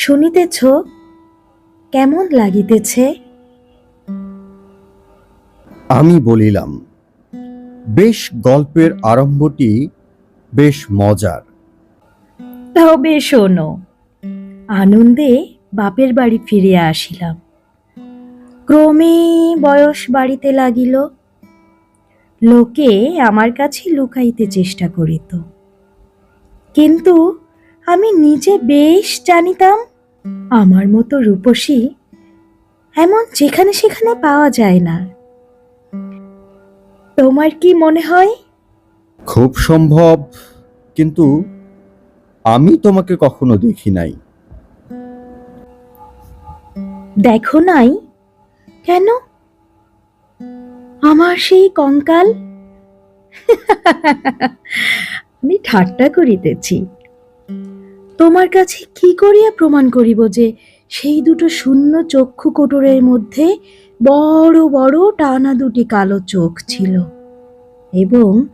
শুনিতেছ কেমন লাগিতেছে? আমি বলিলাম বেশ গল্পের আরম্ভটি বেশ মজার। তবে শোনো আনন্দে বাপের বাড়ি ফিরে আসিলাম। ক্রমে বয়স বাড়িতে লাগিল। লোকে আমার কাছে লুকাইতে চেষ্টা করিত। কিন্তু আমি নিজে বেশ জানিতাম আমার মতো রূপসী এমন যেখানে সেখানে পাওয়া যায় না। তোমার কি মনে হয়? খুব সম্ভব কিন্তু আমি তোমাকে কখনো দেখি নাই। দেখো নাই? কেন? আমার সেই কঙ্কাল? আমি ঠাট্টা করিতেছি। তোমার কাছে কি করিয়া প্রমাণ করিব যে সেই দুটো শূন্য চক্ষু কোটরের মধ্যে বড় বড় টানা দুটি কালো চোখ ছিল এবং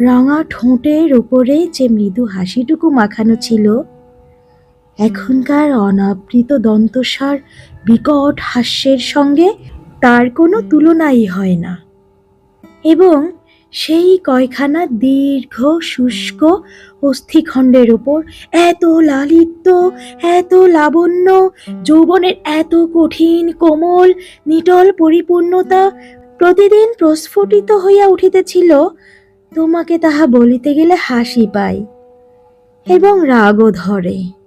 রাঙা ঠোঁটের ওপরে যে মৃদু হাসিটুকু মাখানো ছিল, এখনকার অনাবৃত দন্তসার বিকট হাস্যের সঙ্গে তার কোনো তুলনাই হয় না। এবং সেই কয়খানা দীর্ঘ, শুষ্ক অস্থিখণ্ডের উপর এত লালিত্য, এত লাবণ্য, যৌবনের এত কঠিন, কোমল, নিটল পরিপূর্ণতা প্রতিদিন প্রস্ফুটিত হইয়া উঠিতেছিল, তোমাকে তাহা বলিতে গেলে হাসি পায় এবং রাগও ধরে।